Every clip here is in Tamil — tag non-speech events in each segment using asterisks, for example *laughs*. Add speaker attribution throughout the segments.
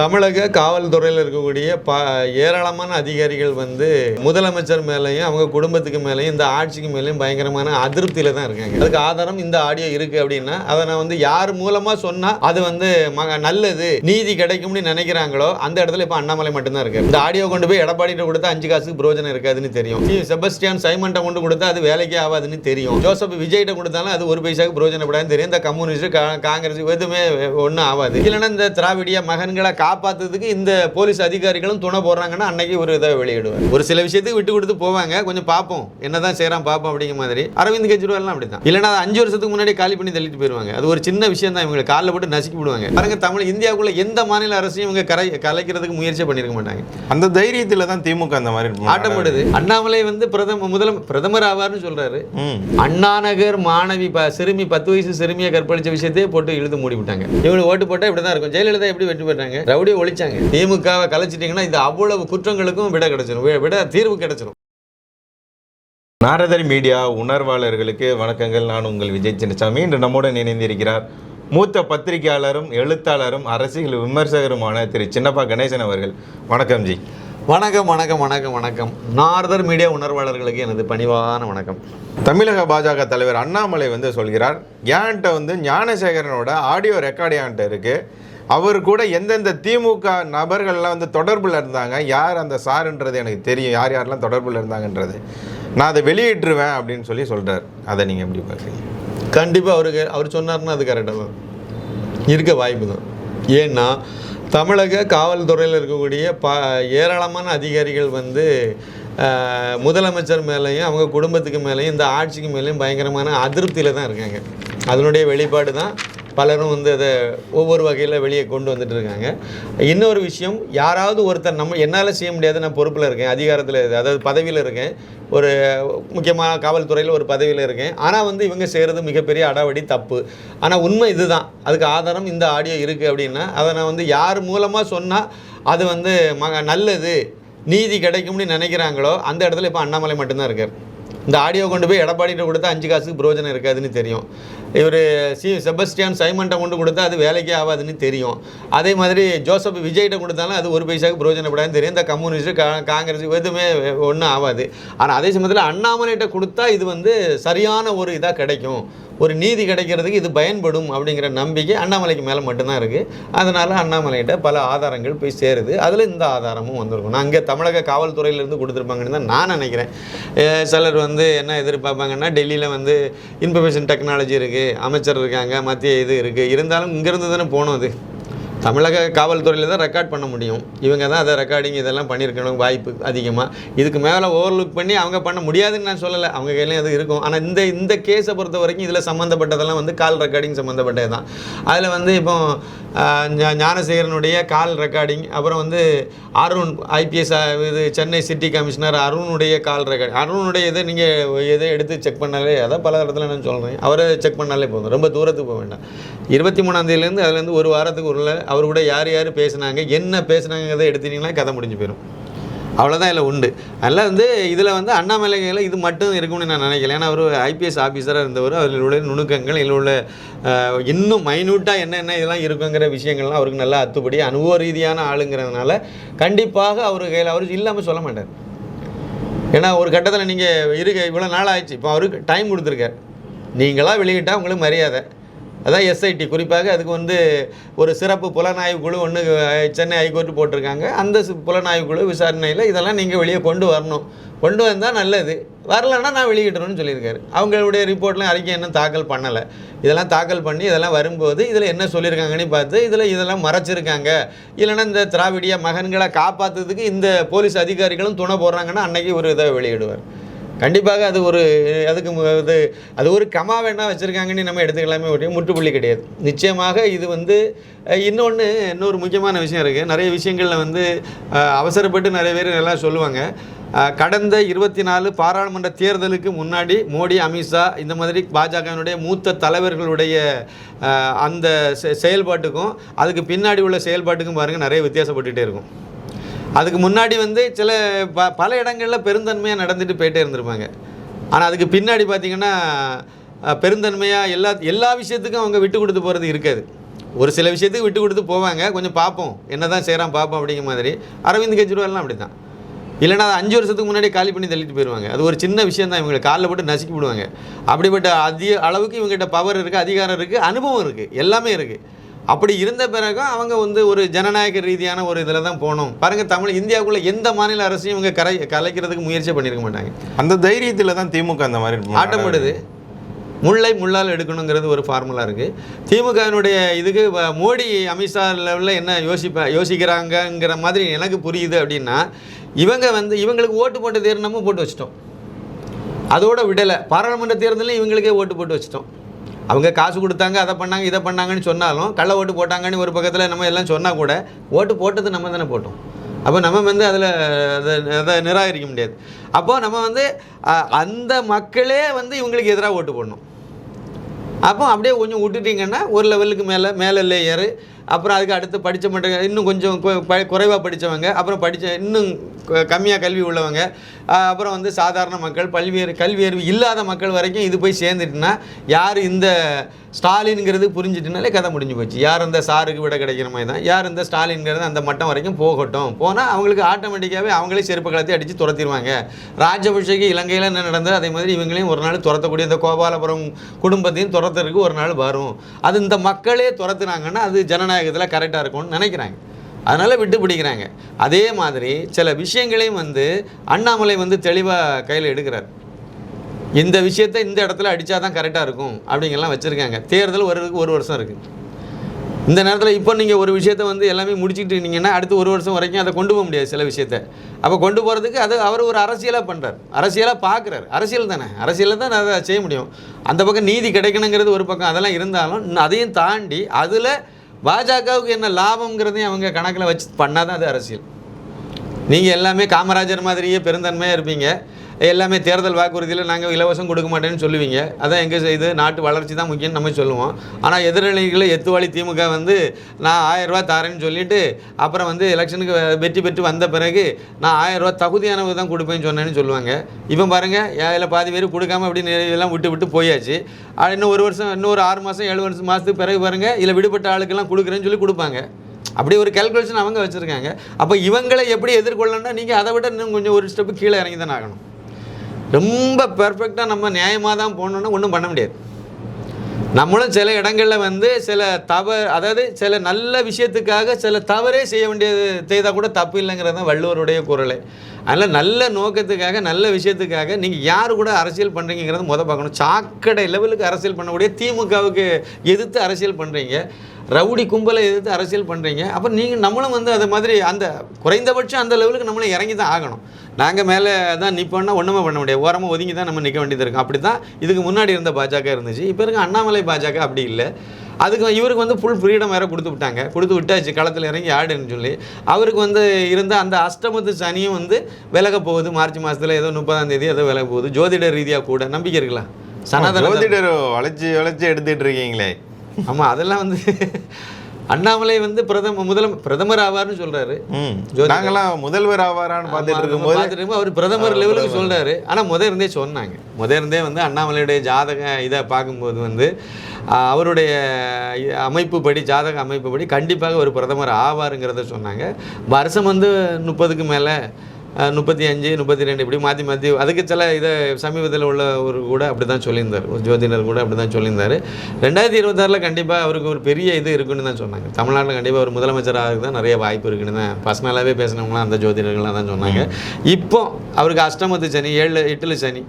Speaker 1: தமிழக காவல்துறையில் இருக்கக்கூடிய ப ஏராளமான அதிகாரிகள் வந்து முதலமைச்சர் மேலேயும் அவங்க குடும்பத்துக்கு மேலேயும் இந்த ஆட்சிக்கு மேலேயும் பயங்கரமான அதிருப்தியில் தான் இருக்காங்க. அதுக்கு ஆதாரம் இந்த ஆடியோ இருக்குது அப்படின்னா அதை நான் வந்து யார் மூலமாக சொன்னால் அது வந்து மக நல்லது நீதி கிடைக்கும்னு நினைக்கிறாங்களோ அந்த இடத்துல இப்போ அண்ணாமலை மட்டும்தான் இருக்கு இந்த ஆடியோ கொண்டு போய் எடப்பாடிகிட்ட கொடுத்தா அஞ்சு காசுக்கு பிரோஜனம் இருக்காதுன்னு தெரியும். சி. செபஸ்டியான் சைமன்ட்ட கொண்டு கொடுத்தா அது வேலைக்கே ஆகாதுன்னு தெரியும். ஜோசப் விஜய்கிட்ட கொடுத்தாலும் அது ஒரு பைசாவுக்கு பிரோஜனப்படாதுன்னு தெரியும். இந்த கம்யூனிஸ்ட் கா- காங்கிரஸ் எதுவுமே ஒன்றும் ஆகாது. இல்லைன்னா இந்த திராவிடிய மகன்களை காப்பாத்துறதுக்கு இந்த போலீஸ் அதிகாரிகளும் துணை போடுறாங்கன்னா அன்னைக்கு ஒரு இதை வெளியிடுவார். ஒரு சில விஷயத்துக்கு விட்டு கொடுத்து போவாங்க. கொஞ்சம் பார்ப்போம் என்னதான் செய்றான் பார்ப்போம் அப்படிங்கிற மாதிரி. அரவிந்த் கெஜ்ரிவால்லாம் அப்படித்தான். இல்லைன்னா அது அஞ்சு வருஷத்துக்கு முன்னாடி காலி பண்ணி தள்ளிட்டு போயிருவாங்க. அது ஒரு சின்ன விஷயம் தான். இவங்க காலில் போட்டு நசுக்கி விடுவாங்க. பாருங்க தமிழ் இந்தியாவுக்குள்ள எந்த மாநில அரசையும் இவங்க கரை கலைக்கிறதுக்கு முயற்சியே பண்ணியிருக்க மாட்டாங்க.
Speaker 2: அந்த தைரியத்துல தான் திமுக அந்த மாதிரி
Speaker 1: ஆட்டப்படுது. அண்ணாமலை வந்து பிரதம முதல பிரதமர் ஆவார்னு சொல்றாரு. அண்ணாநகர் மாணவி சிறுமி பத்து வயசு சிறுமியை கற்பழிச்ச விஷயத்தையே போட்டு இழுத்து மூடி விட்டாங்க இவங்களுக்கு ஓட்டு போட்டால் இப்படி தான் இருக்கும். ஜெயலலிதா எப்படி வெற்றி பெற்றாங்க? ரவுடியை ஒழிச்சாங்க. திமுகவை கலைச்சிட்டிங்கன்னா இது அவ்வளவு குற்றங்களுக்கும் விட கிடைச்சிரும். வி- விட தீர்வு கிடைச்சிரும்.
Speaker 2: நாரதர் மீடியா உணர்வாளர்களுக்கு வணக்கங்கள். நான் உங்கள் விஜய் சின்னசாமி. இன்று நம்முடன் இணைந்திருக்கிறார் மூத்த பத்திரிகையாளரும் எழுத்தாளரும் அரசியல் விமர்சகருமான திரு சின்னப்பா கணேசன் அவர்கள். வணக்கம் ஜி.
Speaker 1: வணக்கம் வணக்கம் வணக்கம் வணக்கம். நார்தர் மீடியா உணர்வாளர்களுக்கு எனது பணிவான வணக்கம்.
Speaker 2: தமிழக பாஜக தலைவர் அண்ணாமலை வந்து சொல்கிறார் என்கிட்ட வந்து ஞானசேகரனோட ஆடியோ ரெக்கார்டு என்கிட்ட இருக்கு? அவர் கூட எந்தெந்த திமுக நபர்கள்லாம் வந்து தொடர்பில் இருந்தாங்க யார் அந்த சாருன்றது எனக்கு தெரியும் யார் யாரெல்லாம் தொடர்பில் இருந்தாங்கன்றது. நான் அதை வெளியிட்டுருவேன் அப்படின்னு சொல்லி சொல்கிறார் அதை நீங்கள் எப்படி பார்க்குறீங்க?
Speaker 1: கண்டிப்பாக அவருக்கு அவர் சொன்னார்னா அது கரெக்டாக தான். இருக்க வாய்ப்பு தான். ஏன்னா தமிழக காவல்துறையில் இருக்கக்கூடிய ப ஏராளமான அதிகாரிகள் வந்து முதலமைச்சர் மேலேயும் அவங்க குடும்பத்துக்கு மேலேயும் இந்த ஆட்சிக்கு மேலேயும் பயங்கரமான அதிருப்தியில் தான் இருக்காங்க. அதனுடைய வெளிப்பாடு தான் பலரும் வந்து அதை ஒவ்வொரு வகையில் வெளியே கொண்டு வந்துட்டு இருக்காங்க. இன்னொரு விஷயம் யாராவது ஒருத்தர் நம்ம என்னால் செய்ய முடியாது நான் பொறுப்பில் இருக்கேன் அதிகாரத்தில் அதாவது பதவியில் இருக்கேன் ஒரு முக்கியமான காவல்துறையில் ஒரு பதவியில் இருக்கேன். ஆனால் வந்து இவங்க செய்கிறது மிகப்பெரிய அடாவடி தப்பு. ஆனால் உண்மை இதுதான். அதுக்கு ஆதாரம் இந்த ஆடியோ இருக்குது அப்படின்னா அதை நான் வந்து யார் மூலமாக சொன்னால் அது வந்து மக நல்லது நீதி கிடைக்கும்னு நினைக்கிறாங்களோ அந்த இடத்துல இப்போ அண்ணாமலை மட்டும்தான் இருக்கார். இந்த ஆடியோ கொண்டு போய் எடப்பாடிகிட்ட கொடுத்தா அஞ்சு காசுக்கு பிரோஜனம் இருக்காதுன்னு தெரியும். இவர் சி செபஸ்டியான் சைமன்ட்ட கொண்டு கொடுத்தா அது வேலைக்கே ஆகாதுன்னு தெரியும். அதே மாதிரி ஜோசப் விஜய்கிட்ட கொடுத்தாலும் அது ஒரு பைசாவுக்கு பிரோஜனப்படாதுன்னு தெரியும். இந்த கம்யூனிஸ்ட் கா காங்கிரஸ் எதுவுமே ஒன்றும் ஆகாது. ஆனால் அதே சமயத்தில் அண்ணாமலைகிட்ட கொடுத்தா இது வந்து சரியான ஒரு இதாக கிடைக்கும். ஒரு நீதி கிடைக்கிறதுக்கு இது பயன்படும் அப்படிங்கிற நம்பிக்கை அண்ணாமலைக்கு மேலே மட்டும்தான் இருக்குது அதனால் அண்ணாமலைகிட்ட பல ஆதாரங்கள் போய் சேருது. அதில் இந்த ஆதாரமும் வந்திருக்கும். நான் அங்கே தமிழக காவல்துறையிலேருந்து கொடுத்துருப்பாங்கன்னு தான் நான் நினைக்கிறேன். சிலர் வந்து என்ன எதிர்பார்ப்பாங்கன்னா டெல்லியில் வந்து இன்ஃபர்மேஷன் டெக்னாலஜி இருக்குது அமைச்சர் இருக்காங்க மத்திய இது இருக்குது இருந்தாலும் இங்கேருந்து தானே போகணும் அது. தமிழக காவல்துறையில் தான் ரெக்கார்ட் பண்ண முடியும். இவங்க தான் அதை ரெக்கார்டிங் இதெல்லாம் பண்ணியிருக்கணும் வாய்ப்பு அதிகமாக இதுக்கு மேலே ஓவர்லுக் பண்ணி அவங்க பண்ண முடியாதுன்னு நான் சொல்லலை. அவங்க கையிலையும் அது இருக்கும். ஆனால் இந்த இந்த கேஸை பொறுத்த வரைக்கும் இதில் சம்மந்தப்பட்டதெல்லாம் வந்து கால் ரெக்கார்டிங் சம்மந்தப்பட்டது தான். அதில் வந்து இப்போ ஞானசேகரனுடைய கால் ரெக்கார்டிங் அப்புறம் வந்து அருண் ஐபிஎஸ் இது சென்னை சிட்டி கமிஷனர் அருணுடைய கால் ரெக்கார்டிங் அருணுடைய இதை நீங்கள் எதை எடுத்து செக் பண்ணாலே அதான் பல இடத்துல நான் சொல்கிறேன் அவரை செக் பண்ணாலே போதும். ரொம்ப தூரத்துக்கு போக வேண்டாம். இருபத்தி மூணாந்தேதியிலேருந்து அதுலேருந்து ஒரு வாரத்துக்கு உள்ள அவர் கூட யார் யார் பேசுனாங்க என்ன பேசுனாங்கிறத எடுத்தீங்கன்னா கதை முடிஞ்சு போயிடும் அவ்வளோதான் இதில் உண்டு. அதனால் வந்து இதில் வந்து அண்ணாமலகையில் இது மட்டும் இருக்கும்னு நான் நினைக்கல. ஏன்னா அவர் ஐபிஎஸ் ஆஃபீஸராக இருந்தவர் அதில் உள்ள நுணுக்கங்கள் இதில் உள்ள இன்னும் மைனூட்டாக என்னென்ன இதெல்லாம் இருக்குங்கிற விஷயங்கள்லாம் அவருக்கு நல்லா அத்துப்படி அனுபவ ரீதியான ஆளுங்கிறதுனால கண்டிப்பாக அவர் கையில் அவர் இல்லாமல் சொல்ல மாட்டார். ஏன்னா ஒரு கட்டத்தில் நீங்கள் இருக்க இவ்வளோ நாள் ஆயிடுச்சு இப்போ அவருக்கு டைம் கொடுத்துருக்கார். நீங்களாக வெளியிட்டால் உங்களுக்கு மரியாதை. அதான் எஸ்ஐடி குறிப்பாக அதுக்கு வந்து ஒரு சிறப்பு புலனாய்வு குழு ஒன்று சென்னை ஹைகோர்ட்டு போட்டிருக்காங்க. அந்த புலனாய்வு குழு விசாரணையில் இதெல்லாம் நீங்கள் வெளியே கொண்டு வரணும். கொண்டு வந்தால் நல்லது. வரலன்னா நான் வெளியிடணும்னு சொல்லியிருக்காரு. அவங்களுடைய ரிப்போர்ட்லாம் அறிக்கை இன்னும் தாக்கல் பண்ணலை. இதெல்லாம் தாக்கல் பண்ணி இதெல்லாம் வரும்போது இதில் என்ன சொல்லியிருக்காங்கன்னு பார்த்து இதில் இதெல்லாம் மறைச்சிருக்காங்க. இல்லைன்னா இந்த திராவிடிய மகன்களை காப்பாற்றுறதுக்கு இந்த போலீஸ் அதிகாரிகளும் துணை போடுறாங்கன்னா அன்னைக்கு ஒரு இதை வெளியிடுவார். கண்டிப்பாக அது ஒரு அதுக்கு மு- இது அது ஒரு கமா வேணா வச்சுருக்காங்கன்னு நம்ம எடுத்துக்கலாமே ஒழிய முற்றுப்புள்ளி கிடையாது. நிச்சயமாக இது வந்து இன்னொன்று இன்னொரு முக்கியமான விஷயம் இருக்குது நிறைய விஷயங்களில் வந்து அவசரப்பட்டு நிறைய பேர் எல்லாம் சொல்லுவாங்க. கடந்த இருபத்தி நாலு பாராளுமன்ற தேர்தலுக்கு முன்னாடி மோடி அமித்ஷா இந்த மாதிரி பாஜகவினுடைய மூத்த தலைவர்களுடைய அந்த செ- செயல்பாட்டுக்கும் அதுக்கு பின்னாடி உள்ள செயல்பாட்டுக்கும் பாருங்கள் நிறைய வித்தியாசப்பட்டுகிட்டே இருக்கும். அதுக்கு முன்னாடி வந்து சில ப பல இடங்களில் பெருந்தன்மையாக நடந்துட்டு போயிட்டே இருந்திருப்பாங்க. ஆனால் அதுக்கு பின்னாடி பார்த்தீங்கன்னா பெருந்தன்மையாக எல்லா எல்லா விஷயத்துக்கும் அவங்க விட்டு கொடுத்து போகிறது இருக்காது. ஒரு சில விஷயத்துக்கு விட்டு கொடுத்து போவாங்க. கொஞ்சம் பார்ப்போம் என்ன தான் செய்கிறான் பார்ப்போம் அப்படிங்கிற மாதிரி. அரவிந்த் கெஜ்ரிவால்லாம் அப்படி தான் இல்லைனா அது அஞ்சு வருஷத்துக்கு முன்னாடி காலி பண்ணி தள்ளிட்டு போயிடுவாங்க அது ஒரு சின்ன விஷயம் தான். இவங்களை காலில் போட்டு நசுக்கி விடுவாங்க. அப்படிப்பட்ட அதிக அளவுக்கு இவங்ககிட்ட பவர் இருக்குது அதிகாரம் இருக்குது அனுபவம் இருக்குது எல்லாமே இருக்குது அப்படி இருந்த பிறகும் அவங்க வந்து ஒரு ஜனநாயக ரீதியான ஒரு இதில் தான் போகணும் பாருங்கள் தமிழ் இந்தியாவுக்குள்ள எந்த மாநில அரசையும் இவங்க கரை கலைக்கிறதுக்கு முயற்சி பண்ணியிருக்க மாட்டாங்க.
Speaker 2: அந்த தைரியத்துல தான் திமுக அந்த மாதிரி
Speaker 1: ஆட்டம் போடுது முல்லை முள்ளால் எடுக்கணுங்கிறது ஒரு ஃபார்முலா இருக்குது திமுகவினுடைய இதுக்கு மோடி அமித்ஷா லெவலில் என்ன யோசிப்ப யோசிக்கிறாங்கங்கிற மாதிரி எனக்கு புரியுது அப்படின்னா இவங்க வந்து இவங்களுக்கு ஓட்டு போட்ட தேர்தலும் போட்டு வச்சிட்டோம். அதோட விடலை. பாராளுமன்ற தேர்தலையும் இவங்களுக்கே ஓட்டு போட்டு வச்சிட்டோம். அவங்க காசு கொடுத்தாங்க அதை பண்ணாங்க இதை பண்ணாங்கன்னு சொன்னாலும் கள்ள ஓட்டு போட்டாங்கன்னு ஒரு பக்கத்தில் நம்ம எல்லாம் சொன்னால் கூட ஓட்டு போட்டது நம்ம தானே போட்டோம். அப்போ நம்ம வந்து அதில் அதை அதை நிராகரிக்க முடியாது. அப்போது நம்ம வந்து அந்த மக்களே வந்து இவங்களுக்கு எதிராக ஓட்டு போடணும். அப்போ அப்படியே கொஞ்சம் விட்டுட்டிங்கன்னா ஒரு லெவலுக்கு மேலே மேலே லேயரு அப்புறம் அதுக்கு அடுத்து படித்த மட்டும் இன்னும் கொஞ்சம் குறைவாக படித்தவங்க அப்புறம் படித்த இன்னும் கம்மியாக கல்வி உள்ளவங்க அப்புறம் வந்து சாதாரண மக்கள் பல்வேறு கல்வி அறிவு இல்லாத மக்கள் வரைக்கும் இது போய் சேர்ந்துட்டுனா யார் இந்த ஸ்டாலின்ங்கிறது புரிஞ்சிட்டுனாலே கதை முடிஞ்சு போச்சு. யார் இந்த சாருக்கு விட கிடைக்கிற மாதிரி தான் யார் இந்த ஸ்டாலின்ங்கிறது அந்த மட்டம் வரைக்கும் போகட்டும். போனால் அவங்களுக்கு ஆட்டோமேட்டிக்காகவே அவங்களே செருப்பு கலத்தி அடித்து துரத்திடுவாங்க ராஜபக்ஷக்கு இலங்கையில் என்ன நடந்தது அதே மாதிரி இவங்களையும் ஒரு நாள் துரத்தக்கூடிய இந்த கோபாலபுரம் குடும்பத்தையும் துரத்துறதுக்கு ஒரு நாள் வரும். அது இந்த மக்களே துரத்துனாங்கன்னா அது ஜனநாயகத்தில் கரெக்டாக இருக்கும்னு நினைக்கிறாங்க. அதனால் விட்டு பிடிக்கிறாங்க. அதே மாதிரி சில விஷயங்களையும் வந்து அண்ணாமலை வந்து தெளிவாக கையில் எடுக்கிறார். இந்த விஷயத்தை இந்த இடத்துல அடித்தா தான் கரெக்டாக இருக்கும் அப்படிங்கெல்லாம் வச்சுருக்காங்க. தேர்தல் ஒரு ஒரு வருஷம் இருக்குது இந்த நேரத்தில் இப்போ நீங்கள் ஒரு விஷயத்தை வந்து எல்லாமே முடிச்சுட்டு இருந்தீங்கன்னா அடுத்து ஒரு வருஷம் வரைக்கும் அதை கொண்டு போக முடியாது சில விஷயத்தை. அப்போ கொண்டு போகிறதுக்கு அது அவர் ஒரு அரசியலாக பண்ணுறார் அரசியலாக பார்க்குறாரு அரசியல் தானே. அரசியலில் தான் அதை செய்ய முடியும். அந்த பக்கம் நீதி கிடைக்கணுங்கிறது ஒரு பக்கம் அதெல்லாம் இருந்தாலும் இன்னும் அதையும் தாண்டி அதில் பாஜகவுக்கு என்ன லாபங்கிறதையும் அவங்க கணக்கில் வச்சு பண்ணால் தான் அது அரசியல். நீங்கள் எல்லாமே காமராஜர் மாதிரியே பெருந்தன்மையாக இருப்பீங்க. எல்லாமே தேர்தல் வாக்குறுதியில் நாங்கள் இலவசம் கொடுக்க மாட்டேன்னு சொல்லுவீங்க. அதான் எங்கள் இது நாட்டு வளர்ச்சி தான் முக்கியம்னு நம்ம சொல்லுவோம். ஆனால் எதிரணிகளை எத்துவாளி திமுக வந்து நான் ஆயரூபா தரேன்னு தாரேன்னு சொல்லிட்டு அப்புறம் வந்து எலெக்ஷனுக்கு வெற்றி பெற்று வந்த பிறகு நான் ஆயரூபா தகுதியானவங்க தான் கொடுப்பேன்னு சொன்னேன்னு சொல்லுவாங்க. இப்போ பாருங்கள் இதில் பாதி பேர் கொடுக்காம அப்படி நிறைவெல்லாம் விட்டு விட்டு போயாச்சு. இன்னும் ஒரு வருஷம் இன்னும் ஒரு ஆறு மாதம் ஏழு வருஷம் மாதத்துக்கு பிறகு பாருங்கள் இதில் விடுபட்ட ஆளுக்கெல்லாம் கொடுக்குறேன்னு சொல்லி கொடுப்பாங்க. அப்படி ஒரு கேல்குலேஷன் அவங்க வச்சுருக்காங்க. அப்போ இவங்களை எப்படி எதிர்கொள்ளணும்னா நீங்கள் அதை விட இன்னும் கொஞ்சம் ஒரு ஸ்டெப்பு கீழே இறங்கி தான் ஆகணும். ரொம்ப பெர்ஃபெக்டாக நம்ம நியாயமாக தான் போகணுன்னா ஒன்றும் பண்ண முடியாது. நம்மளும் சில இடங்களில் வந்து சில தவ அதாவது சில நல்ல விஷயத்துக்காக சில தவறே செய்ய வேண்டியது செய்தால் கூட தப்பு இல்லைங்கிறது தான் வள்ளுவருடைய குரலை. அதனால் நல்ல நோக்கத்துக்காக நல்ல விஷயத்துக்காக நீங்கள் யார் கூட அரசியல் பண்ணுறீங்கிறத முத பார்க்கணும். சாக்கடை லெவலுக்கு அரசியல் பண்ணக்கூடிய திமுகவுக்கு எதிர்த்து அரசியல் பண்ணுறீங்க ரவுடி கும்பலை எதிர்த்து அரசியல் பண்ணுறீங்க அப்போ நீங்கள் நம்மளும் வந்து அது மாதிரி அந்த குறைந்தபட்சம் அந்த லெவலுக்கு நம்மளும் இறங்கி தான் ஆகணும். நாங்கள் மேலே தான் நிற்போம்னா ஒன்றுமே பண்ண முடியாது. ஓரமாக ஒதுங்கி தான் நம்ம நிற்க வேண்டியது இருக்கும் அப்படி தான் இதுக்கு முன்னாடி இருந்த பாஜக இருந்துச்சு. இப்போ இருக்க அண்ணாமலை பாஜக அப்படி இல்லை. அதுக்கு இவருக்கு வந்து ஃபுல் ஃப்ரீடம் வேறு கொடுத்து விட்டாங்க. கொடுத்து விட்டாச்சு. களத்தில் இறங்கி ஆடுன்னு சொல்லி. அவருக்கு வந்து இருந்த அந்த அஷ்டமத்து சனியும் வந்து விலக போகுது. மார்ச் மாதத்தில் ஏதோ முப்பதாம் தேதி ஏதோ விலக போகுது. ஜோதிட ரீதியாக கூட. நம்பிக்கை இருக்கலாம் சனாதன
Speaker 2: ஜோதிடர் வளைச்சு வளைச்சு எடுத்துட்டு இருக்கீங்களே.
Speaker 1: ஆமாம் அதெல்லாம் வந்து அண்ணாமலை வந்து பிரதம முதல பிரதமர் ஆவார்னு ஜோதிடர்.
Speaker 2: நாங்களாம் முதல்வர் ஆவாரான்னு பார்த்துட்டு இருக்கும்போது
Speaker 1: பார்த்துட்டு அவர் பிரதமர் லெவலுக்கு சொல்றாரு. ஆனா முத இருந்தே சொன்னாங்க. முத இருந்தே வந்து அண்ணாமலையுடைய ஜாதக இதை பார்க்கும்போது வந்து அவருடைய அமைப்பு படி ஜாதக அமைப்பு படி கண்டிப்பாக ஒரு பிரதமர் ஆவாருங்கிறத சொன்னாங்க. வருஷம் வந்து முப்பதுக்கு மேலே முப்பத்தி அஞ்சு முப்பத்தி ரெண்டு இப்படி மாற்றி மாற்றி அதுக்கு சில இதை சமீபத்தில் உள்ள ஒரு கூட அப்படி தான் சொல்லியிருந்தார். ஒரு ஜோதிடர் கூட அப்படி தான் சொல்லியிருந்தார். ரெண்டாயிரத்தி இருபத்தாறில் கண்டிப்பாக அவருக்கு ஒரு பெரிய இது இருக்குன்னு தான் சொன்னாங்க. தமிழ்நாட்டில் கண்டிப்பாக ஒரு முதலமைச்சராக தான் நிறைய வாய்ப்பு இருக்குன்னு தான் பர்சனலாகவே பேசினவங்களாம் அந்த ஜோதிடர்கள்லாம் தான் சொன்னாங்க. இப்போ அவருக்கு அஷ்டமத்து சனி ஏழு எட்டுல சனி.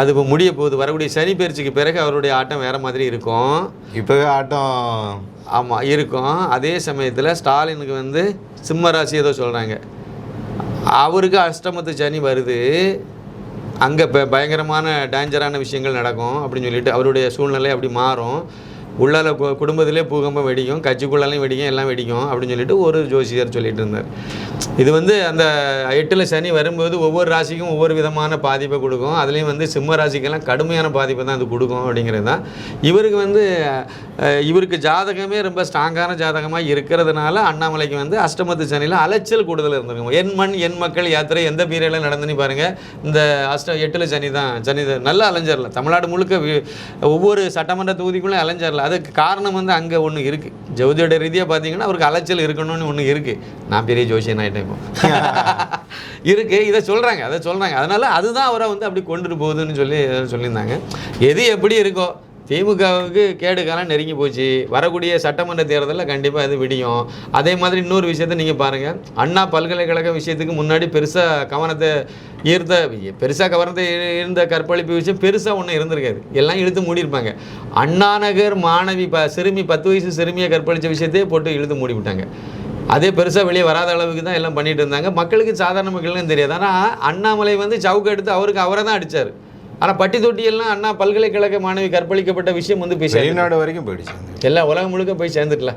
Speaker 1: அது இப்போ முடிய போகுது. வரக்கூடிய சனி பயிற்சிக்கு பிறகு அவருடைய ஆட்டம் வேறு மாதிரி இருக்கும்.
Speaker 2: இப்போவே ஆட்டம்
Speaker 1: ஆமாம் இருக்கும். அதே சமயத்தில் ஸ்டாலினுக்கு வந்து சிம்ம ராசி ஏதோ சொல்கிறாங்க அவருக்கு அஷ்டமத்து சனி வருது. அங்கே இப்போ பயங்கரமான டேஞ்சரான விஷயங்கள் நடக்கும் அப்படின்னு சொல்லிட்டு அவருடைய சூழ்நிலை அப்படி மாறும். உள்ளால குடும்பத்திலே பூகம்பம் வெடிக்கும் கட்சிக்குள்ளாலையும் வெடிக்கும் எல்லாம் வெடிக்கும் அப்படின்னு சொல்லிட்டு ஒரு ஜோசியர் சொல்லிட்டு இருந்தார். இது வந்து அந்த எட்டில் சனி வரும்போது ஒவ்வொரு ராசிக்கும் ஒவ்வொரு விதமான பாதிப்பை கொடுக்கும். அதுலேயும் வந்து சிம்ம ராசிக்கெல்லாம் கடுமையான பாதிப்பை தான் அது கொடுக்கும் அப்படிங்கிறது தான். இவருக்கு வந்து இவருக்கு ஜாதகமே ரொம்ப ஸ்ட்ராங்கான ஜாதகமாக இருக்கிறதுனால அண்ணாமலைக்கு வந்து அஷ்டமத்து சனியில் அலைச்சல் கூடுதல் இருந்திருக்கும். என் மண் என் மக்கள் யாத்திரை எந்த பீரியடில் நடந்துன்னு பாருங்கள் இந்த அஷ்ட எட்டில் சனி தான் சனி நல்லா அலைஞ்சிடலாம் தமிழ்நாடு முழுக்க ஒவ்வொரு சட்டமன்ற தொகுதிக்குள்ளே அலைஞ்சிடலாம் இல்லை அதுக்கு காரணம் வந்து அங்கே ஒன்று இருக்குது ஜோதியோட ரீதியாக பார்த்தீங்கன்னா அவருக்கு அலைச்சல் இருக்கணும்னு ஒன்று இருக்குது நான் பெரிய ஜோசியன் ஆகிட்டேன் இப்போ. *laughs* இருக்குது இதை சொல்கிறாங்க அதை சொல்கிறாங்க அதனால் அதுதான் அவரை வந்து அப்படி கொண்டுட்டு போகுதுன்னு சொல்லி சொல்லியிருந்தாங்க. எது எப்படி இருக்கோ திமுகவுக்கு கேடு நெருங்கி போச்சு. வரக்கூடிய சட்டமன்ற தேர்தலில் கண்டிப்பாக இது விடியும். அதே மாதிரி இன்னொரு விஷயத்தை நீங்கள் பாருங்கள் அண்ணா பல்கலைக்கழக விஷயத்துக்கு முன்னாடி பெருசாக கவனத்தை ஈர்த்த பெருசாக கவனத்தை இருந்த ஈர்ந்த கற்பழிப்பு விஷயம் பெருசாக ஒன்றும் இருந்திருக்காது. எல்லாம் இழுத்து மூடியிருப்பாங்க. அண்ணா நகர் மாணவி ப சிறுமி பத்து வயசு சிறுமியை கற்பழித்த விஷயத்தையே போட்டு இழுத்து மூடி விட்டாங்க அதே பெருசாக வெளியே வராத அளவுக்கு தான் எல்லாம் பண்ணிட்டு இருந்தாங்க. மக்களுக்கு சாதாரண மக்களுக்கும் தெரியாது. ஆனால் அண்ணாமலை வந்து சவுக்கு எடுத்து அவருக்கு அவரை தான் அடித்தார் ஆனால் பட்டி தொட்டியெல்லாம் அண்ணா பல்கலைக்கழக மாணவி கற்பழிக்கப்பட்ட விஷயம் வந்து போய்
Speaker 2: வெளிநாடு வரைக்கும் போயிடுச்சு. அந்த
Speaker 1: எல்லா உலகம் முழுக்க போய் சேர்ந்துட்டல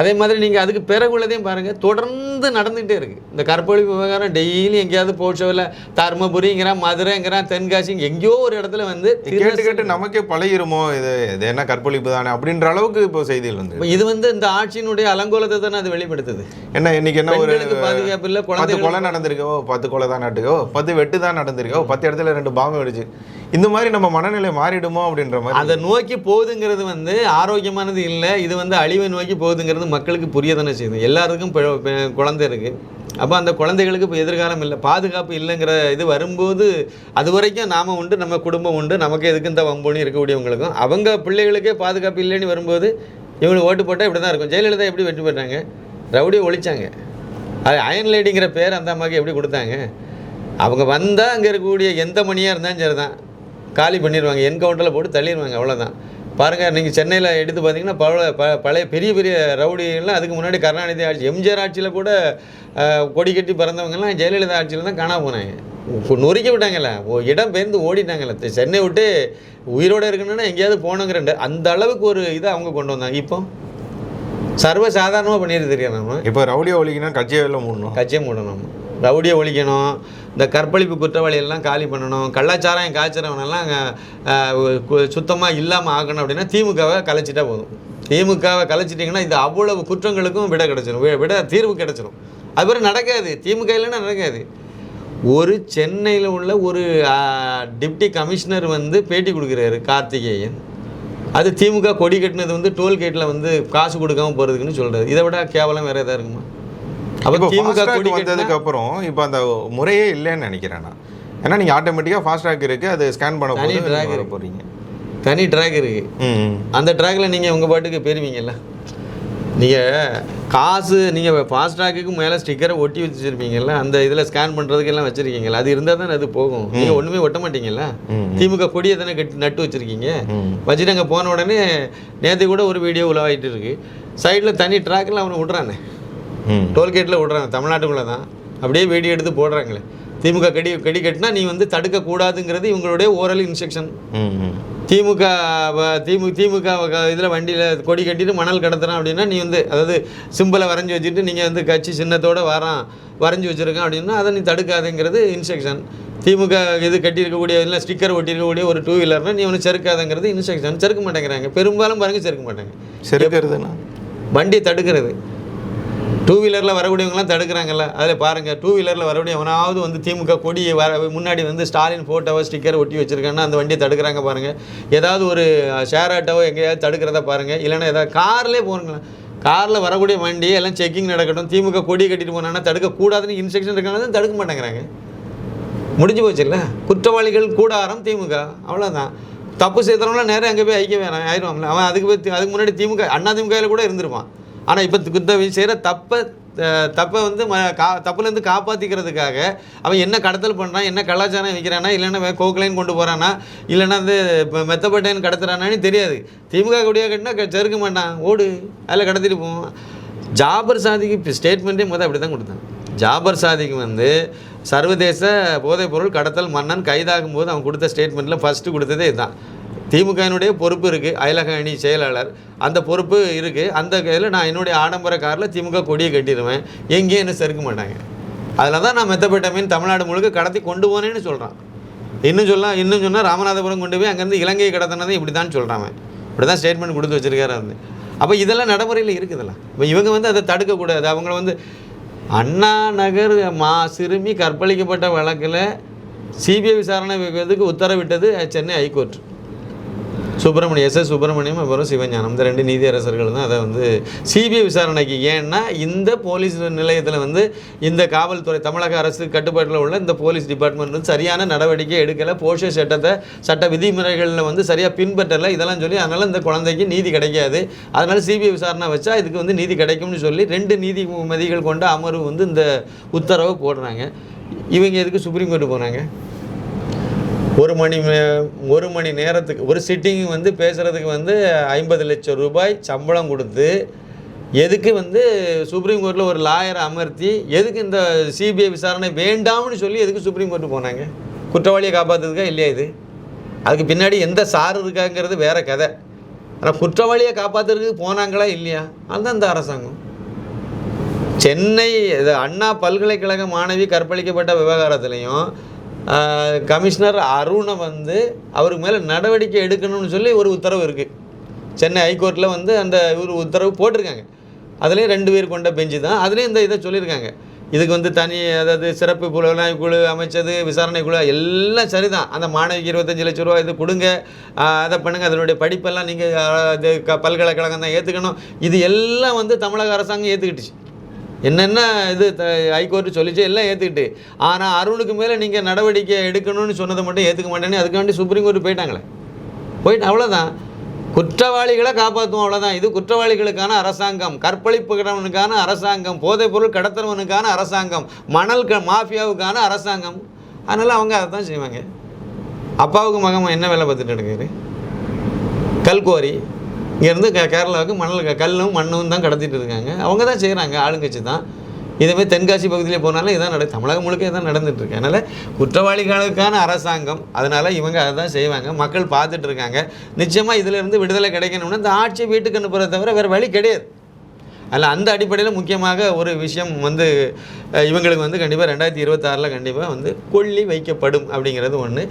Speaker 1: அதே மாதிரி நீங்கள் அதுக்கு பிறகு உள்ளதையும் பாருங்கள் தொடர்ந்து நடந்துகிட்டே இருக்குது இந்த கற்பழிப்பு விவகாரம் டெய்லி எங்கேயாவது போஷோவில் தருமபுரிங்கிறான் மதுரைங்கிறான் தென்காசி எங்கேயோ ஒரு இடத்துல வந்து
Speaker 2: கேட்டு கேட்டு நமக்கே பழகிருமோ? இது இது என்ன கற்பழிப்பு தானே அப்படின்ற அளவுக்கு இப்போ செய்திகள் வந்து
Speaker 1: இது வந்து இந்த ஆட்சியினுடைய அலங்கோலத்தை தானே அது வெளிப்படுத்துது.
Speaker 2: என்ன இன்னைக்கு என்ன ஒரு
Speaker 1: பாதுகாப்பு இல்லை
Speaker 2: பத்து கொலை நடந்திருக்கோ. பத்து கொலை தான் நடக்குதோ பத்து வெட்டு தான் நடந்திருக்கோ. பத்து இடத்துல ரெண்டு பாம்பு வெடிச்சு. இந்த மாதிரி நம்ம மனநிலை மாறிடுமோ அப்படின்ற மாதிரி
Speaker 1: அதை நோக்கி போகுதுங்கிறது வந்து ஆரோக்கியமானது இல்லை இது வந்து அழிவை நோக்கி போகுதுங்கிறது மக்களுக்கு புரிய தானே செய்யுது. எல்லாருக்கும் பெ- குழந்தை இருக்குது அப்போ அந்த குழந்தைகளுக்கு இப்போ எதிர்காலம் இல்லை பாதுகாப்பு இல்லைங்கிற இது வரும்போது அது வரைக்கும் நாம உண்டு நம்ம குடும்பம் உண்டு நமக்கு எதுக்கு இந்த வம்போன்னு இருக்கக்கூடியவங்களுக்கும். அவங்க பிள்ளைகளுக்கே பாதுகாப்பு இல்லைன்னு வரும்போது இவங்களுக்கு ஓட்டு போட்டால் இப்படி தான் இருக்கும். ஜெயலலிதா எப்படி வெற்றி பெற்றாங்க? ரவுடியை ஒழிச்சாங்க. அது அயன் லேடிங்கிற பேர் அந்த அம்மாவுக்கு எப்படி கொடுத்தாங்க? அவங்க வந்தால் அங்கே இருக்கக்கூடிய எந்த மணியாக இருந்தாலும் சரி தான் காலி பண்ணிடுவாங்க என்கவுண்டரில் போட்டு தள்ளிடுவாங்க அவ்வளோதான் பாருங்கள் நீங்கள் சென்னையில் எடுத்து பார்த்தீங்கன்னா பல ப பழைய பெரிய பெரிய ரவுடிகள்லாம் அதுக்கு முன்னாடி கருணாநிதி ஆட்சி எம்ஜிஆர் ஆட்சியில் கூட கொடி கட்டி பிறந்தவங்கலாம் ஜெயலலிதா ஆட்சியில் தான் காணாம போனாங்க. நொறுக்கி விட்டாங்கல்ல ஓ இடம் பெயர்ந்து ஓடிட்டாங்கல்ல சென்னை விட்டு உயிரோடு இருக்கணும்னா எங்கேயாவது போகணுங்கிற அந்த அளவுக்கு ஒரு இதை அவங்க கொண்டு வந்தாங்க. இப்போ சர்வ சாதாரணமாக பண்ணிட்டு தெரியும் நம்ம?
Speaker 2: இப்போ ரவுடியை ஒழிக்கணும் கட்சியை வெளில மூடணும்.
Speaker 1: கட்சியை மூடணும். ரவுடியை ஒழிக்கணும் இந்த கற்பழிப்பு குற்றவாளியெல்லாம் காலி பண்ணணும் கள்ளாச்சாரம் காய்ச்சறவனெல்லாம் சுத்தமாக இல்லாமல் ஆகணும் அப்படின்னா திமுகவை கலைச்சிட்டா போதும். திமுகவை கலைச்சிட்டிங்கன்னா இது அவ்வளவு குற்றங்களுக்கும் விட கிடச்சிடும் விட தீர்வு கிடச்சிடும் அது மாதிரி நடக்காது. திமுக இல்லைன்னா நடக்காது. ஒரு சென்னையில் உள்ள ஒரு டிப்டி கமிஷனர் வந்து பேட்டி கொடுக்குறாரு கார்த்திகேயன். அது திமுக கொடி கட்டினது வந்து டோல்கேட்டில் வந்து காசு கொடுக்காம போகிறதுக்குன்னு சொல்கிறாரு இதை விட கேவலம் வேறு எதாவது இருக்குமா? அப்போ திமுக
Speaker 2: ஃபாஸ்ட்
Speaker 1: கொடி
Speaker 2: வந்ததுக்கு அப்புறம் இப்போ அந்த முறையே இல்லைன்னு நினைக்கிறேன் நான். ஏன்னா நீங்கள் ஆட்டோமேட்டிக்காக ஃபாஸ்ட்ராக் இருக்கு அது ஸ்கேன் பண்ண போது நீங்க
Speaker 1: இருக்கு.
Speaker 2: போறீங்க
Speaker 1: தனி ட்ராக் இருக்குது
Speaker 2: ம்
Speaker 1: அந்த ட்ராக்கில் நீங்கள் உங்கள் பாட்டுக்கு போயிருவீங்கல்ல? நீங்கள் காசு நீங்கள் ஃபாஸ்ட்ராக்கு மேலே ஸ்டிக்கரை ஒட்டி வச்சுருப்பீங்கல்ல அந்த இதில் ஸ்கேன் பண்ணுறதுக்கு எல்லாம் வச்சுருக்கீங்கல்ல அது இருந்தால் தானே அது போகும். நீங்கள் ஒன்றுமே ஒட்ட மாட்டீங்கல்ல. திமுக கொடியை தானே கட்டி நட்டு வச்சுருக்கீங்க. வச்சுட்டு அங்கே போன உடனே நேற்று கூட ஒரு வீடியோ உலவாயிட்டு இருக்கு. சைடில் தனி ட்ராக்கில் அவனை விட்றானே. டோல்கேட்டில் விட்றாங்க தமிழ்நாட்டுக்குள்ளே தான் அப்படியே வீடியோ எடுத்து போடுறாங்களே. திமுக கடி கடி கட்டினா நீ வந்து தடுக்கக்கூடாதுங்கிறது இவங்களுடைய ஓரல் இன்ஸ்ட்ரக்ஷன் திமுக திமு திமுக இதில் வண்டியில் கொடி கட்டிட்டு மணல் கடத்துறான் அப்படின்னா நீ வந்து அதாவது சிம்பிளை வரைஞ்சி வச்சுட்டு நீங்கள் வந்து கட்சி சின்னத்தோட வரான் வரைஞ்சி வச்சுருக்கான் அப்படின்னா அதை நீ தடுக்காதுங்கிறது இன்ஸ்ட்ரக்ஷன் திமுக இது கட்டியிருக்கக்கூடிய இல்லை ஸ்டிக்கர் ஒட்டியிருக்கக்கூடிய ஒரு டூ வீலர்னால் நீ ஒன்று செருக்காதுங்கிறது இன்ஸ்ட்ரக்ஷன் செருக்க மாட்டேங்கிறாங்க. பெரும்பாலும் பாருங்க செருக்க மாட்டாங்க.
Speaker 2: செருக்கிறதுனா
Speaker 1: வண்டியை தடுக்கிறது. டூ வீலரில் வரக்கூடியவங்களாம் தடுக்கிறாங்கல்ல. அதில் பாருங்கள் டூ வீலரில் வரக்கூடிய எவனாவது வந்து திமுக கொடி வர முன்னாடி வந்து ஸ்டாலின் ஃபோட்டோவோ ஸ்டிக்கர் ஒட்டி வச்சிருக்காங்கன்னா அந்த வண்டியை தடுக்கிறாங்க பாருங்கள் ஏதாவது ஒரு ஷேர் ஆட்டோவோ எங்கேயாவது தடுக்கிறத பாருங்கள் இல்லைன்னா ஏதாவது கார்லேயே போகிறீங்களா காரில் வரக்கூடிய வண்டி எல்லாம் செக்கிங் நடக்கட்டும். திமுக கொடி கட்டிட்டு போனாங்கன்னா தடுக்கக்கூடாதுன்னு இன்ஸ்ட்ரக்ஷன் இருக்காங்க தடுக்க மாட்டேங்கிறாங்க. முடிஞ்சு போச்சுல்ல குற்றவாளிகள் கூடாரம் திமுக. அவ்வளோதான் தப்பு செய்தவங்களாம் நேரம் அங்கே போய் ஐக்கிய வேணாம் ஆயிடுவாங்களே அவன் அதுக்கு போய் அதுக்கு முன்னாடி திமுக அண்ணா திமுகவில் கூட இருந்திருப்பான். ஆனால் இப்போ குத்த செய்கிற தப்பை தப்பை வந்து ம கா தப்புலேருந்து காப்பாற்றிக்கிறதுக்காக அவன் என்ன கடத்தல் பண்ணுறான் என்ன கலாச்சாரம் வைக்கிறானா இல்லைன்னா கோக்கலைன் கொண்டு போகிறானா இல்லைன்னா வந்து இப்போ மெத்தப்பட்டேன்னு கடத்துறானான்னு தெரியாது. திமுக கொடியாக கட்டினா செருக்க மாட்டான் ஓடு அதில் கடத்திட்டு போவோம் ஜாபர் சாதிக்கு இப்போ ஸ்டேட்மெண்ட்டே முதல் அப்படி தான் கொடுத்தான் ஜாபர் சாதிக்கு வந்து சர்வதேச போதைப்பொருள் கடத்தல் மன்னன் கைதாகும் போது அவன் கொடுத்த ஸ்டேட்மெண்ட்டில் ஃபஸ்ட்டு கொடுத்ததே இதுதான். திமுகவினுடைய பொறுப்பு இருக்குது அயலக அணி செயலாளர். அந்த பொறுப்பு இருக்குது அந்த கையில் நான் என்னுடைய ஆடம்பர காரில் திமுக கொடியை கட்டிடுவேன். எங்கேயும் என்ன செருக்க மாட்டாங்க. அதில் தான் நான் மெத்தப்பட்டமீன் தமிழ்நாடு முழுக்க கடத்தி கொண்டு போனேன்னு சொல்கிறான் இன்னும் சொல்லலாம் இன்னும் சொன்னால் ராமநாதபுரம் கொண்டு போய் அங்கேருந்து இலங்கையை கடத்தினதை இப்படி தான் சொல்கிறாங்க இப்படி தான் ஸ்டேட்மெண்ட் கொடுத்து வச்சிருக்காரு வந்து அப்போ இதெல்லாம் நடைமுறையில் இருக்குதுல்ல. இப்போ இவங்க வந்து அதை தடுக்கக்கூடாது. அவங்கள வந்து அண்ணா நகர் மா சிறுமி கற்பழிக்கப்பட்ட வழக்கில் சிபிஐ விசாரணை வைக்கிறதுக்கு உத்தரவிட்டது Chennai high court. Subramaniam S S Subramaniam அப்புறம் சிவஞானம். இந்த ரெண்டு நீதியரசர்கள் தான் அதை வந்து சிபிஐ விசாரணைக்கு. ஏன்னா இந்த போலீஸ் நிலையத்தில் வந்து இந்த காவல்துறை தமிழக அரசு கட்டுப்பாட்டில் உள்ள இந்த போலீஸ் டிபார்ட்மெண்ட் வந்து சரியான நடவடிக்கை எடுக்கலை. போஷ சட்டத்தை சட்ட விதிமுறைகளில் வந்து சரியாக பின்பற்றலை. இதெல்லாம் சொல்லி அதனால் இந்த குழந்தைக்கு நீதி கிடைக்காது. அதனால் சிபிஐ விசாரணை வச்சா இதுக்கு வந்து நீதி கிடைக்கும்னு சொல்லி ரெண்டு நீதிமதிகள் கொண்ட அமர்வு வந்து இந்த உத்தரவை போடுறாங்க. இவங்க எதுக்கு சுப்ரீம் கோர்ட்டு போனாங்க ஒரு மணி மே- ஒரு மணி நேரத்துக்கு ஒரு சிட்டிங் வந்து பேசுகிறதுக்கு வந்து ஐம்பது லட்சம் ரூபாய் சம்பளம் கொடுத்து எதுக்கு வந்து சுப்ரீம் கோர்ட்டில் ஒரு லாயரை அமர்த்தி எதுக்கு இந்த சிபிஐ விசாரணை வேண்டாம்னு சொல்லி எதுக்கு சுப்ரீம் கோர்ட்டு போனாங்க? குற்றவாளியை காப்பாற்றுறதுக்கா இல்லையா இது? அதுக்கு பின்னாடி எந்த சார் இருக்காங்கிறது வேற கதை. ஆனால் குற்றவாளியை காப்பாற்றுறதுக்கு போனாங்களா இல்லையா? அதுதான் இந்த அரசாங்கம். சென்னை அண்ணா பல்கலைக்கழக மாணவி கற்பழிக்கப்பட்ட விவகாரத்துலேயும் கமிஷனர் அருணை வந்து அவருக்கு மேலே நடவடிக்கை எடுக்கணும்னு சொல்லி ஒரு உத்தரவு இருக்குது சென்னை ஹைகோர்ட்டில் வந்து அந்த ஒரு உத்தரவு போட்டிருக்காங்க. அதுலேயும் ரெண்டு பேர் கொண்ட பெஞ்சு தான். அதுலேயும் இந்த இதை சொல்லியிருக்காங்க. இதுக்கு வந்து தனி அதாவது சிறப்பு புலனாய்வு குழு அமைச்சது விசாரணை குழு எல்லாம் சரிதான். அந்த மாணவிக்கு இருபத்தஞ்சு லட்ச ரூபா இது கொடுங்க. அதை பண்ணுங்கள் அதனுடைய படிப்பெல்லாம் நீங்கள் இது க பல்கலைக்கழகம் தான் ஏற்றுக்கணும் இது எல்லாம் வந்து தமிழக அரசாங்கம் ஏற்றுக்கிட்டுச்சு என்னென்ன இது த ஹைகோர்ட்டு சொல்லிச்சு எல்லாம் ஏற்றுக்கிட்டு ஆனால் அருணுக்கு மேலே நீங்கள் நடவடிக்கை எடுக்கணும்னு சொன்னதை மட்டும் ஏற்றுக்க மாட்டேன்னு அதுக்காண்டி சுப்ரீம் கோர்ட் போயிட்டாங்களே. போயிட்டு அவ்வளோதான் குற்றவாளிகளை காப்பாற்றுவோம் அவ்வளோதான் இது குற்றவாளிகளுக்கான அரசாங்கம். கற்பழிப்புகிறவனுக்கான அரசாங்கம். போதைப்பொருள் கடத்துறவனுக்கான அரசாங்கம். மணல் க மாஃபியாவுக்கான அரசாங்கம். அதனால் அவங்க அதை தான் செய்வாங்க. அப்பாவுக்கு மகன் என்ன வேலை பார்த்துட்டு இருக்காரு? கல்குவாரி. இங்கேருந்து கேரளாவுக்கு மணல் கல்லும் மண்ணும் தான் கடத்திட்டு இருக்காங்க. அவங்க தான் செய்கிறாங்க ஆளுங்கட்சி தான். இதுமாதிரி தென்காசி பகுதியிலே போனாலும் இதான் நட தமிழகம் முழுக்க இதான் நடந்துட்டு அதனால் குற்றவாளிகளுக்கான அரசாங்கம் அதனால் இவங்க அதை தான் செய்வாங்க. மக்கள் பார்த்துட்டு இருக்காங்க. நிச்சயமாக இதிலிருந்து விடுதலை கிடைக்கணும்னா இந்த ஆட்சியை வீட்டுக்கு அனுப்புறதை தவிர வேறு வழி கிடையாது. அதில் அந்த அடிப்படையில் முக்கியமாக ஒரு விஷயம் வந்து இவங்களுக்கு வந்து கண்டிப்பாக ரெண்டாயிரத்தி இருபத்தாறில் கண்டிப்பாக வந்து கொல்லி வைக்கப்படும் அப்படிங்கிறது ஒன்று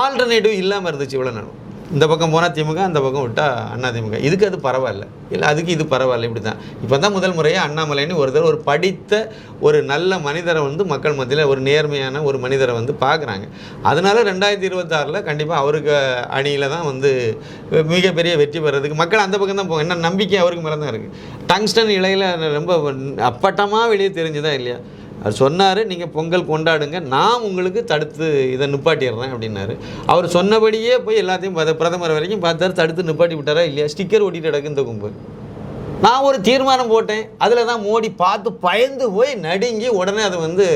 Speaker 1: ஆல்டர்னேட்டிவ் இல்லாமல் இருந்துச்சு இவ்வளோ நேரம் இந்த பக்கம் போனால் திமுக அந்த பக்கம் விட்டால் அண்ணா திமுக. இதுக்கு அது பரவாயில்ல. இல்லை அதுக்கு இது பரவாயில்ல இப்படி தான் இப்போ தான் முதல் முறையாக அண்ணாமலைன்னு ஒருத்தர் ஒரு படித்த ஒரு நல்ல மனிதரை வந்து மக்கள் மத்தியில் ஒரு நேர்மையான ஒரு மனிதரை வந்து பார்க்குறாங்க அதனால ரெண்டாயிரத்தி இருபத்தாறில் கண்டிப்பாக அவருக்கு அணியில் தான் வந்து மிகப்பெரிய வெற்றி பெறதுக்கு மக்கள் அந்த பக்கம் தான் போவாங்க. என்ன நம்பிக்கை அவருக்கு மேலே தான் இருக்குது டங்ஸ்டன் இலையில் ரொம்ப அப்பட்டமாக வெளியே தெரிஞ்சுதான் இல்லையா? அவர் சொன்னார் நீங்கள் பொங்கல் கொண்டாடுங்க நான் உங்களுக்கு தடுத்து இதை நிப்பாட்டிடுறேன் அப்படின்னாரு. அவர் சொன்னபடியே போய் எல்லாத்தையும் பிரதமர் வரைக்கும் பார்த்தார் தடுத்து நிப்பாட்டி விட்டாரா இல்லையா? ஸ்டிக்கர் ஒட்டிட்டு கிடக்கு இந்த கும்பு. நான் ஒரு தீர்மானம் போட்டேன். அதில் தான் மோடி பார்த்து பயந்து போய் நடுங்கி உடனே அதை வந்து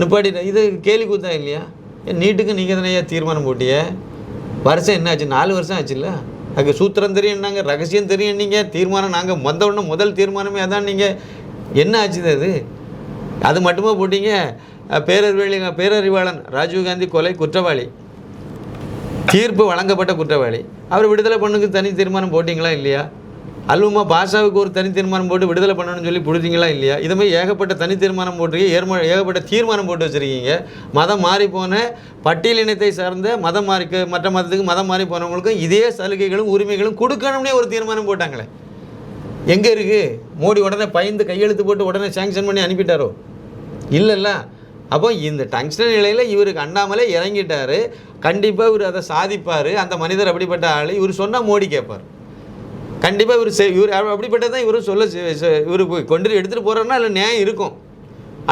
Speaker 1: நிப்பாட்டிட்டேன் இது கேலி கூத்தா இல்லையா? ஏன் நீட்டுக்கு நீங்கள் தானே தீர்மானம் போட்டிய? வருஷம் என்ன ஆச்சு நாலு வருஷம் ஆச்சுல்ல? அதுக்கு சூத்திரம் தெரியும்னாங்க ரகசியம் தெரியும் நீங்கள் தீர்மானம் நாங்கள் வந்த உடனே முதல் தீர்மானமே அதான் நீங்கள் என்ன ஆச்சுது அது? அது மட்டுமா போட்டீங்க? பேரறிவாளி பேரறிவாளன் ராஜீவ்காந்தி கொலை குற்றவாளி. தீர்ப்பு வழங்கப்பட்ட குற்றவாளி. அவர் விடுதலை பண்ணுக்கு தனி தீர்மானம் போட்டிங்களா இல்லையா? அல்வமா பாஷாவுக்கு ஒரு தனி தீர்மானம் போட்டு விடுதலை பண்ணணும்னு சொல்லி பிடிச்சிங்களா இல்லையா? இது மாதிரி ஏகப்பட்ட தனி தீர்மானம் போட்டிருக்கீங்க ஏர்ம ஏகப்பட்ட தீர்மானம் போட்டு வச்சுருக்கீங்க. மதம் மாறி போன பட்டியல் இனத்தை சார்ந்த மதம் மாறிக்கு மற்ற மதத்துக்கு மதம் மாறி போனவங்களுக்கும் இதே சலுகைகளும் உரிமைகளும் கொடுக்கணும்னே ஒரு தீர்மானம் போட்டாங்களே. எங்கே இருக்குது மோடி உடனே பயந்து கையெழுத்து போட்டு உடனே சேங்ஷன் பண்ணி அனுப்பிட்டாரோ? இல்லைல்ல. அப்போ இந்த டங்ஸ்டன் நிலையில் இவருக்கு அண்ணாமலே இறங்கிட்டார். கண்டிப்பாக இவர் அதை சாதிப்பார். அந்த மனிதர் அப்படிப்பட்ட ஆள். இவர் சொன்னால் மோடி கேட்பார். கண்டிப்பாக இவர் செய் இவர் அப்படிப்பட்டதான் இவரும் சொல்ல இவர் கொண்டு எடுத்துகிட்டு போகிறாருன்னா அதில் நியாயம் இருக்கும்.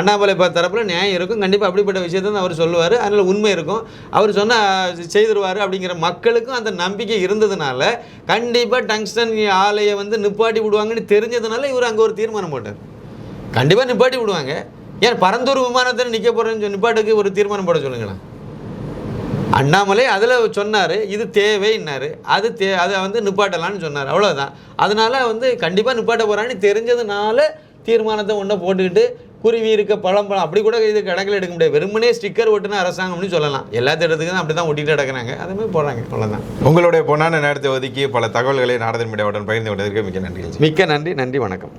Speaker 1: அண்ணாமலை தரப்பில் நியாயம் இருக்கும். கண்டிப்பாக அப்படிப்பட்ட விஷயத்தை அவர் சொல்லுவார். அதில் உண்மை இருக்கும். அவர் சொன்னால் செய்திருவார் அப்படிங்கிற மக்களுக்கும் அந்த நம்பிக்கை இருந்ததுனால கண்டிப்பாக டங்ஸ்டன் ஆலையை வந்து நிப்பாட்டி விடுவாங்கன்னு தெரிஞ்சதுனால இவர் அங்கே ஒரு தீர்மானம் போட்டார். கண்டிப்பாக நிப்பாட்டி விடுவாங்க. ஏன் பரந்தூர் விமானத்தில் நிற்க போகிறேன்னு சொல்லி நிப்பாட்டுக்கு ஒரு தீர்மானம் போட சொல்லுங்களேன். அண்ணாமலை அதில் சொன்னார் இது தேவைன்னாரு அது தே அதை வந்து நிப்பாட்டலான்னு சொன்னார். அவ்வளோதான் அதனால் வந்து கண்டிப்பாக நிப்பாட்ட போகிறான்னு தெரிஞ்சதுனால தீர்மானத்தை ஒன்றை போட்டுக்கிட்டு குருவி இருக்க பழம் பழம் அப்படி கூட இது கணக்கில் எடுக்க முடியாது. வெறுமனே ஸ்டிக்கர் ஒட்டுன அரசாங்கம்னு சொல்லலாம். எல்லா இடத்துக்கும் அப்படி தான் ஒட்டிட்டு கிடக்குறாங்க அதுமாதிரி போடுறாங்க அவ்வளோதான்
Speaker 2: உங்களுடைய பொன்னான நேரத்தை ஒதுக்கி பல தகவல்களை நாரதன் மீடியாவுடன் பகிர்ந்து கொண்டதற்கு மிக்க நன்றி
Speaker 1: மிக்க நன்றி நன்றி வணக்கம்.